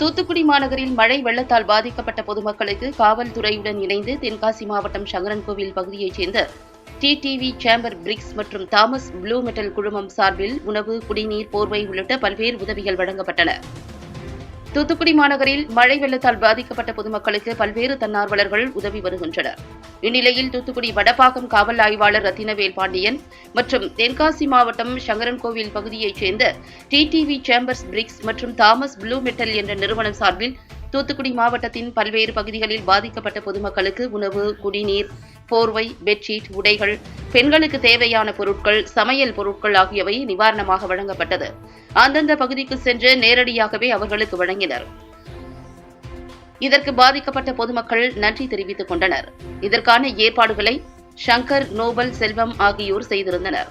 தூத்துக்குடி மாநகரில் மழை வெள்ளத்தால் பாதிக்கப்பட்ட பொதுமக்களுக்கு காவல்துறையுடன் இணைந்து தென்காசி மாவட்டம் சங்கரன்கோவில் பகுதியைச் சேர்ந்த T T V chamber bricks மற்றும் தாமஸ் ப்ளூ மெட்டல் குழுமம் சார்பில் உணவு குடிநீர் போர்வை உள்ளிட்ட பல்வேறு உதவிகள் வழங்கப்பட்டன. தூத்துக்குடி மாநகரில் மழை வெள்ளத்தால் பாதிக்கப்பட்ட பொதுமக்களுக்கு பல்வேறு தன்னார்வலர்கள் உதவி வருகின்றனர். இந்நிலையில் தூத்துக்குடி வடபாக்கம் காவல் ஆய்வாளர் ரத்தினவேல் பாண்டியன் மற்றும் தென்காசி மாவட்டம் சங்கரன்கோவில் பகுதியைச் சேர்ந்த T T V chambers bricks மற்றும் தாமஸ் ப்ளூ மெட்டல் என்ற நிறுவனம் சார்பில் தூத்துக்குடி மாவட்டத்தின் பல்வேறு பகுதிகளில் பாதிக்கப்பட்ட பொதுமக்களுக்கு உணவு குடிநீர் போர்வை பெட்ஷீட் உடைகள் பெண்களுக்கு தேவையான பொருட்கள் சமையல் பொருட்கள் ஆகியவை நிவாரணமாக வழங்கப்பட்டது. அந்தந்த பகுதிக்கு சென்று நேரடியாகவே அவர்களுக்கு வழங்கினர். இதற்கு பாதிக்கப்பட்ட பொதுமக்கள் நன்றி தெரிவித்துக் கொண்டனர். இதற்கான ஏற்பாடுகளை ஷங்கர் நோபல் செல்வம் ஆகியோர் செய்திருந்தனர்.